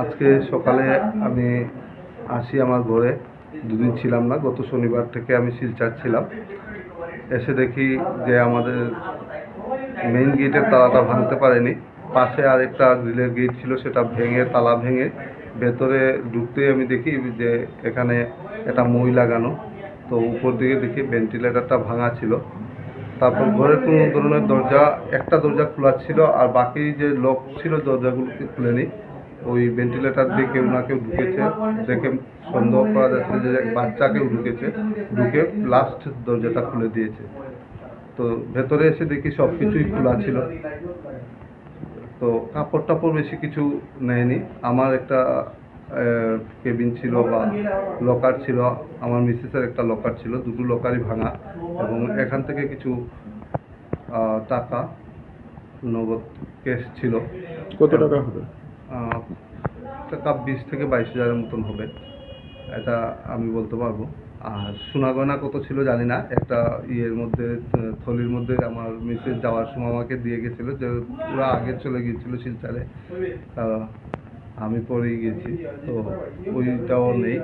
আজকে সকালে আমি আসি আমার ঘরে। দুদিন ছিলাম না, গত শনিবার থেকে আমি শিলচার ছিলাম। এসে দেখি যে আমাদের মেইন গেটের তালাটা ভাঙতে পারেনি। পাশে আরেকটা গ্রিলের গেট ছিল, সেটা ভেঙে, তালা ভেঙে ভেতরে ঢুকতেই আমি দেখি যে এখানে একটা মই লাগানো। তো উপর দিকে দেখি ভেন্টিলেটারটা ভাঙা ছিল। তারপর ঘরের কোনো ধরনের দরজা, একটা দরজা খোলা ছিল, আর বাকি যে লক ছিল দরজাগুলোকে খুলেনি ওই ভেন্টিলেটার দিয়ে কেউ না কেউ ঢুকেছে, দেখে সন্দেহ করা যাচ্ছে যে এক বাচ্চা কেউ ঢুকেছে, ঢুকে লাস্ট দরজাটা খুলে দিয়েছে। তো ভেতরে এসে দেখি সব কিছুই খোলা ছিল। তো কাপড় টাপড় বেশি কিছু নেয়নি। আমার একটা কেবিন ছিল বা লকার ছিল, আমার মিসেসের একটা লকার ছিল, দুটো লকারই ভাঙা এবং এখান থেকে কিছু টাকা, নগদ ক্যাশ ছিল। কত টাকা হবে? টাকা বিশ থেকে বাইশ হাজারের মতন হবে। এটা আমি বলতে পারব। আর সোনা গয়না কত ছিল জানি না। একটা ইয়ের মধ্যে, থলির মধ্যে আমার মিসেস যাওয়ার সময় আমাকে দিয়ে গেছিল যে ওরা আগে চলে গিয়েছিল তা আমি পরেই গেছি তো ওইটাও নেই।